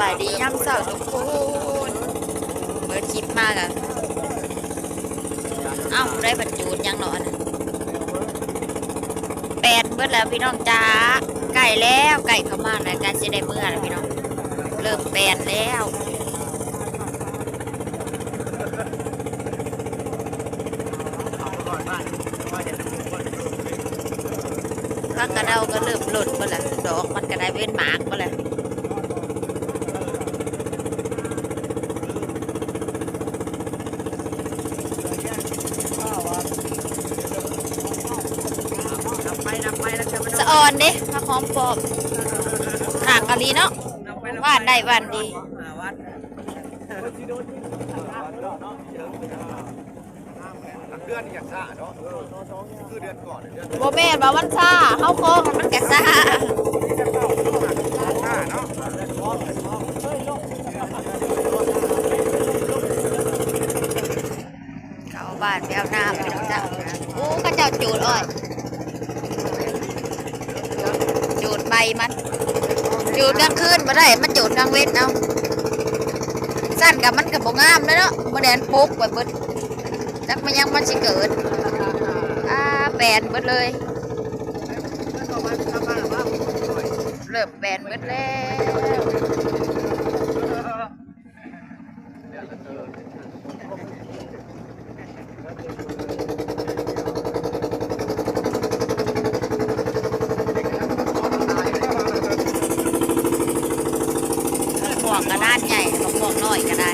บายดีย่ำเสาทุกคนเปิดคลิปมากอะเอ้าได้บรรจุยังหนอนแปดเบิดแล้วพี่น้องจ้าไก่แล้วไก่เข้ามาแล้วการจะได้เมื่อแล้วพี่น้องเริ่มแปดแล้วข้างกระเดาก็เริ่มหล่นไปแล้วดอกมันก็ได้เว้นหมากไปแล้ว สะ ออนเด้มาหอมปอบหากกะลีเนาะว่านได้ว่านดีเดือนอย่างซ่าเนาะคือเดือนก่อนเดือนโบแม่นว่าวันซ่าเฮาโค้งมันกะซ่าซ่าเนาะเข้าบ้านไปเอาน้ำไปเอาเจ้าโอ้ก็เจ้าจูดอ้อยจูดใบ มันจูดกลางคืนมาได้ มันจูดกลางเว้นเอาสั้นกับมันกับบ่งามเลยเนาะมาแดนปุ๊กไปเบิดจักมันยังมันสิเกิดอ่าแปดเบิดเลยเริ่มแบนเบิดแล้วหมวกกระด้านใหญ่ ร้อยก็ได้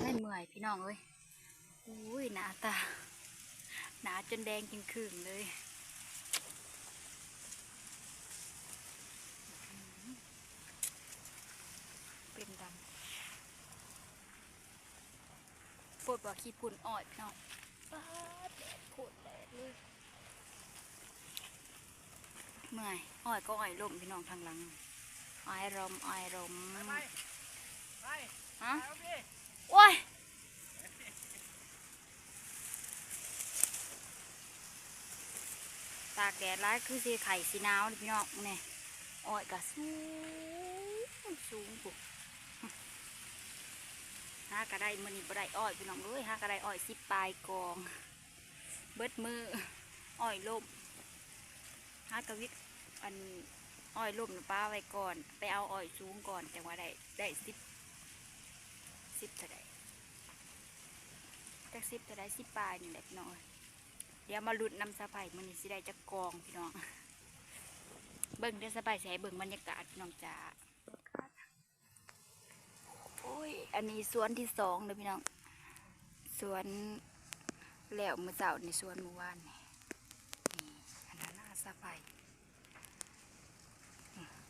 ให้เมื่อยพี่น้องเอ้ยอุ้ยหนาตา หนาจนแดงจนขึงเลย เป็นด ปวดว่ขี้ปุ่นอ่อยพี่น้องป๊าแดดโคตรแดดเลยเมื่อยอ่อยก็อ่อยลมพี่น้องทางหลังอ่อยลมอ่อยลมฮะโอ้ยตากแดดร้ายคือสีไข่สีนาวพี่น้องเนี่ยอ้อยกะสูงสูงปุ๊บ หากระไดมันนี่บได้อ้อยพี่น้องเอ้ยหากระไดอ้อยสิบปลายกอง เบิดมืออ้อยลมหากระวิทอันอ้อยล่มน่ะป้าไว้ก่อน ไปเอาอ้อยสูงก่อนจังว่าได้ได้สิบสิบเท่าไดจักสิบเท่าไดสิบปลายนี่แหละพี่น้องเอ้ยเดี๋ยวมาลุ้นำสะพายมันนี่สิได้จะกองพี่น้องเบิ่งเด้อสะพายใช้เบิ่งบรรยากาศพี่น้องจ้า โอ้ย อันนี้สวนที่สองเลยพี่น้อง สวนแล้วมือเสาในสวนเมื่อวานนี่นี่อันนั้นน่าสะพาย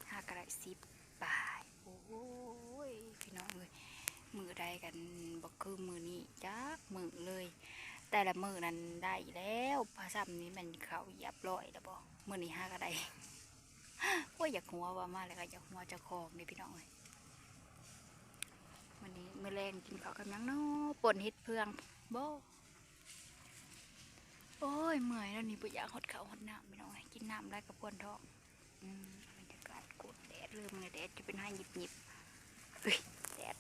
ห้ากระไรสิบปลายโอ้ย พี่น้องเลยมือใดกันบอกคือมือนี้จักมือเลย แต่ละมือนั้นได้แล้วภาษานี้มันเขาเหยับร้อยแล้วบ่มือนี้ห้าก็ไดว่าอยากหัวว่ามาแล้วก็อยากหัวจะคลองนี่พี่น้องเอ้ย นี้มือแรงกินข้าวกับยังเนาะป่นเฮ็ดเพืองโบโอ้ยเมื่อยแล้วนี่บ่อยากหดข้าวหดน้ำพี่น้องเอ้ยกินน้ำได้กับพวนท้องบรรยากาศกดแดดเริ่มเลยแดดจะเป็นให้หยิบหยิบแดด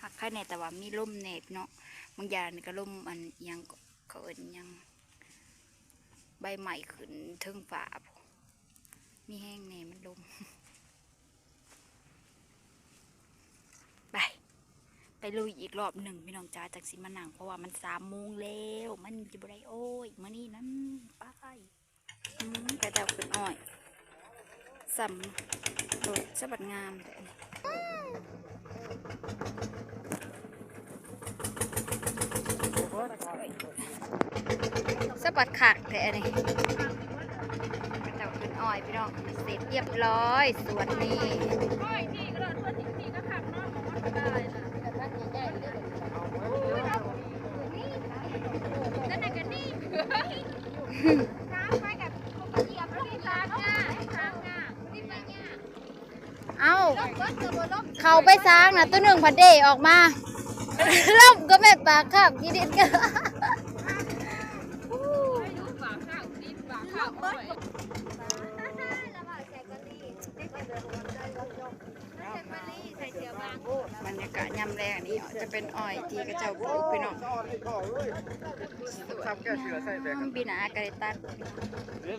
หักแค่ในแต่ว่ามีลมแนบเนาะบางอย่างก็ล่มอันยังเขาเอินยังใบใหม่ขึ้นเทิงฝามีแห้งแน่มันลม ไป ไปลุยอีกรอบหนึ่งพี่น้องจ้าจากสิมานังเพราะว่ามันสามโมงแล้วมันจะบ่ไดโอ้ยมานี่นั่นไปอืมกระเดาขึ้นอ้อยสัมโดดสะบัดงามแต่สะบัดขากแต่อันนี้กระเดาขึ้นอ้อยพี่น้องเสร็จเรียบร้อยส่วนนี้ เอาเขาไปสร้างนะตัวหนึ่งพันเดออกมาล่มก็แม่ปากข้ามกินดินก็บรรยากาศยามแรงนี่จะเป็นอ้อยที่กระเจ้าปลูกพี่น้องทำแก้เสือใส่แบกบินอากาศตัด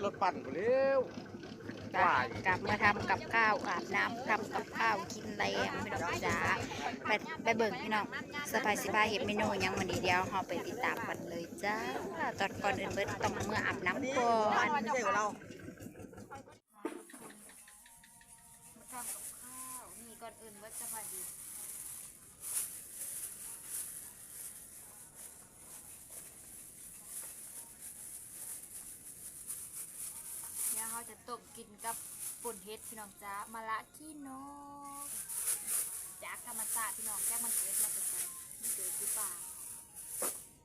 เรถปั่นเร็ว กลับกลับมาทำกับข้าวอาบน้ำทำกับข้าวกินแรงพี่น้องจ้าไปไปเบิ่งพี่น้องสบายสบายเห็นเมนูยังมันดีเดียวเราไปติดตามกันเลยจ้าตอนก่อนอื่นเบิดต้องเมื่ออาบน้ำก่อนไม่ใช่เราทำกับข้าวนี่ก่อนอื่นเบิดสบายดีเดี๋ยวเราจะ ต้มกินกับป่นเฮ็ดพี่น้องจ้ามะละขี้นกจากธรรมชาติพี่น้องแจ้มันเกิดมาเป็นไงมันเกิดหรือเปล่า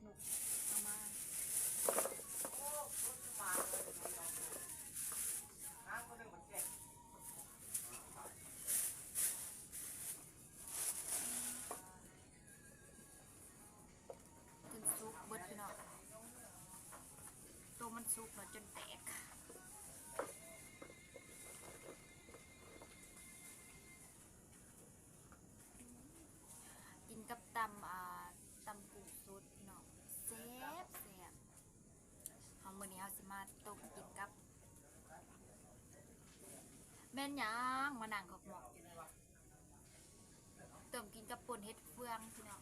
หนุกเอามาจนซุกเบิดพี่น้องตัวมันซุกเนาะจนแตก กับตำอ่าตำปูสุดพี่น้องแซ่บแซ่บเฮามื้อนี้เฮาสิมาต้มกินกับ แม่นหยังมานั่งขอกหมอกอยู่นี่ต้มกินกับป่นเฮ็ดเฟืองพี่น้อง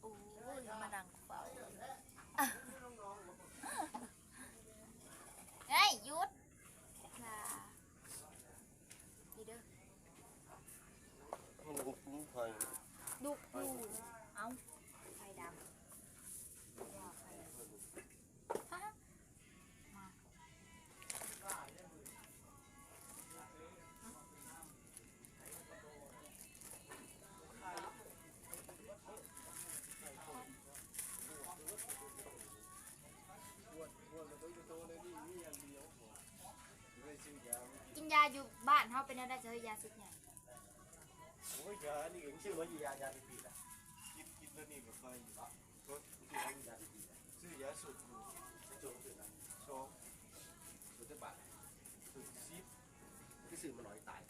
โอ้ยมานั่งเยาอยู่บ้านเขาเป็นอะไรจะเฮ้ยยาสุดใหญ่โอ้ยยานี่เองชื่อว่ายายาดีปีละกินกินแล้วนี่แบบไปอยู่ละก็ชื่อว่ายาดีปีละชื่อยาสูบอยู่โจมตื่นละสองสุดจะบาดสุดซิปที่สื่อมาหน่อยตาย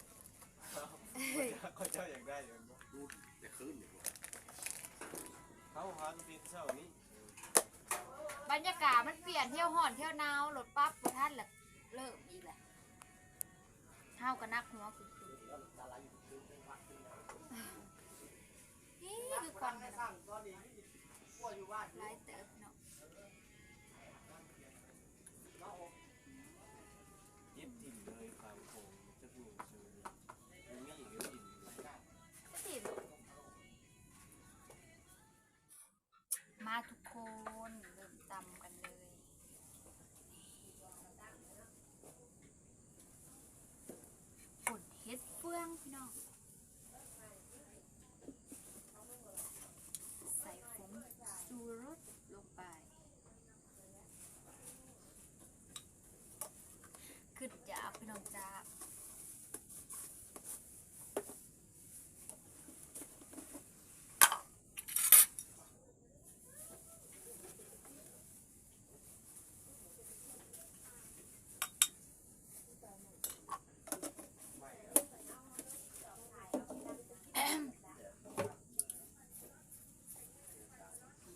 เขาเจ้าอยากได้อย่างนี้ดูแต่คืนอย่างนี้เขาหันปิดเช้านี้บรรยากาศมันเปลี่ยนเที่ยวห่อนเที่ยวหนาวรถปั๊บรถท่านแหละ เท้ากับนักหัวคือคือนี่คือควันกันหลายเติบเนาะยิบถิ่นเลยฟาร์มโคงจะมีซื้อยังมีอีกถิ่นอยู่สิมาทุกคนเริ่มตำกันเลยฝุ่นเฮ็ดเฟืองพี่น้อง ใส่ผงชูรสลงไป ขึ้นจ้าพี่น้องจ้า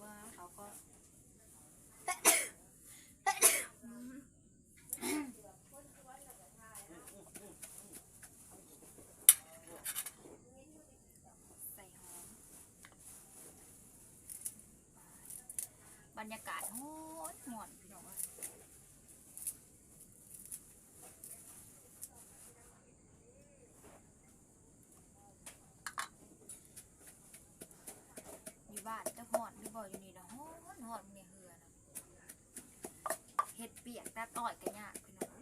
ว่าเขาก็ ใส่หอม บรรยากาศโหดหมอนพี่น้องเอ้ยอยู่บ้านจะหอนหรือบ่อยู่นี่นะหอนหอนเนี่ยเหือนะเห็ดเปียกตัดอ้อยกันยากพี่น้อง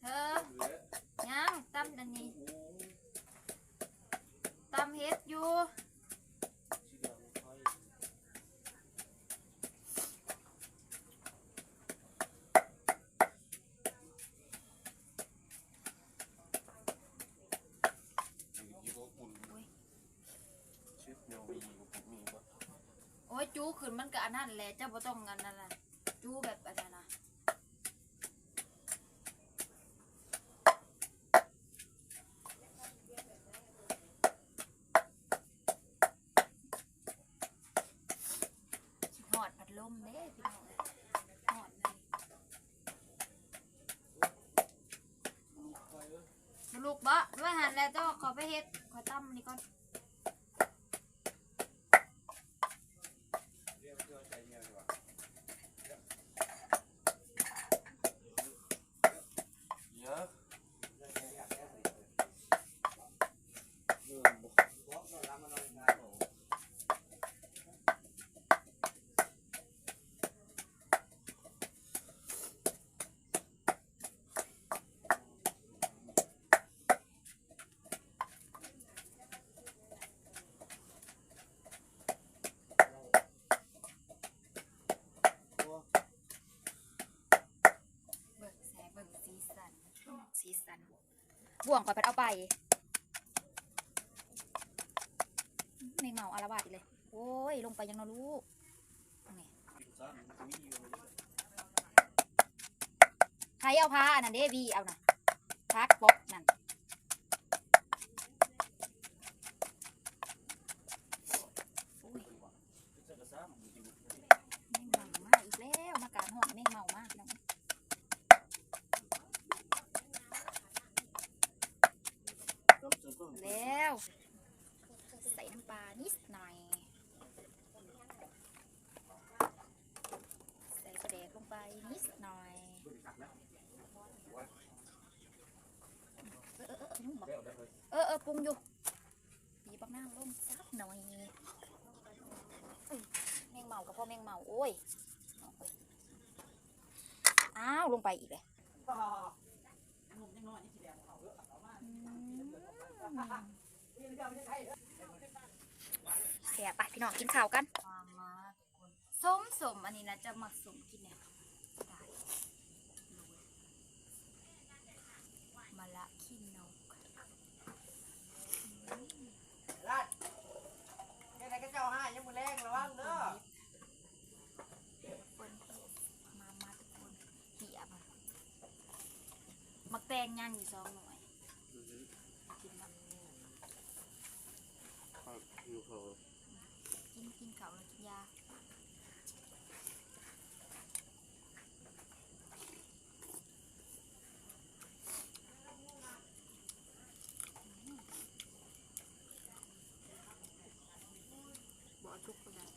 เธอยังตั้มอันนี้ตำเฮ็ดอยู่ จู้ขึ้นมันก็อันนั้นแหละเจ้าบ่ต้องอันนั้นน่ะจู้แบบอันนั้นน่ะหอดพัดลมเด้พี่น้องหอดเลยลูกบ่ด้วยหันแล้วต้องขอไปเฮ็ดขอตั้มนี่ก่อน เรียกเพื่อใจเย็นดีกว่าเยอะเงินบ่ เบิกแสงเบิกสีสันสีสัน บ่วงก่อนพัดเอาไปไม่เมาอารวาสอีกเลย โอ้ย ลงไปยังนอรู้นี่ใครเอาพาอันนั้นเด้บีเอานะพักปกนั่นโอ้ยแมงเมามากอีกแล้วมาการห้องแมงเมามากพี่น้อง แล้ว ใส่น้ำปลานิดหน่อย ใส่กระเดกลงไปนิดหน่อย เออเออเออนุ่มบอกเออเออปรุงอยู่บีบักหน้าลงซับหน่อยเอ้ยแมงเมากับพ่อแมงเมาโอ้ยเอาไปอ้าวลงไปอีกเลยอืมเสียไปพี่น้องกินข้าวกันมามาส้มสมอันนี้นะจะหมักสมกินเนี่ยได้มาละขี้น กรัดยังไงก็เจ้าห้ายังมือแรงระวังเด้อคนมามาทุกคนเหียบมักแตงย่างอยู่สองหน่วยกินละอยู่เขากินกินเขาวแล้วกินยาบ่ทุกคนเลย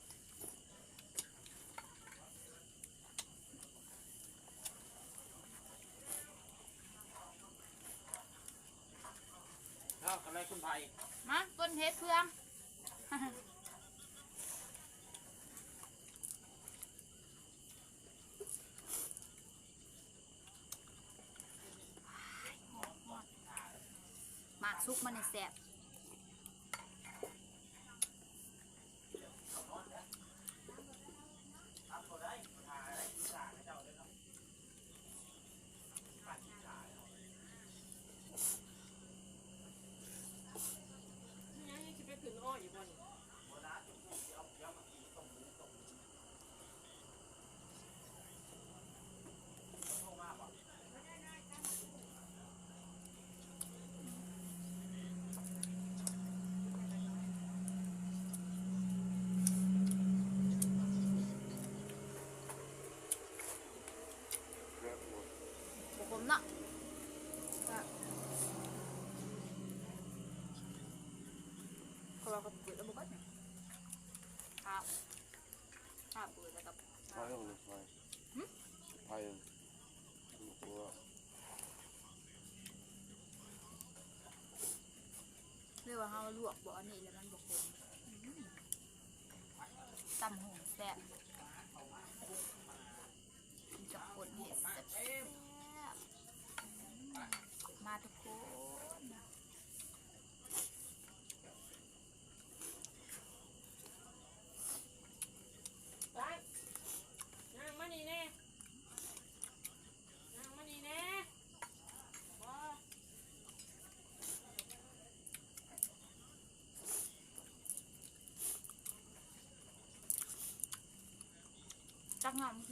เอาอะไร คุณไผ่มาต้นเฮ็ดเพื่องหมากซุกมันในแสบบุผมเนาะเขาเราก็เปิดแล้วบุกก็เนี่ยครับครับเปิดแล้ว กับไฟลงเลยไฟไฟตัวเรียกว่าเขาลวกบ่อนี่แล้วมันบกผมตำหูแซ่บกินกับคนเห็ดแซ่บๆมาทุกคน ไปนั่งมานี่แน่นั่งมานี่แน่บ่ ม ตักน้ำ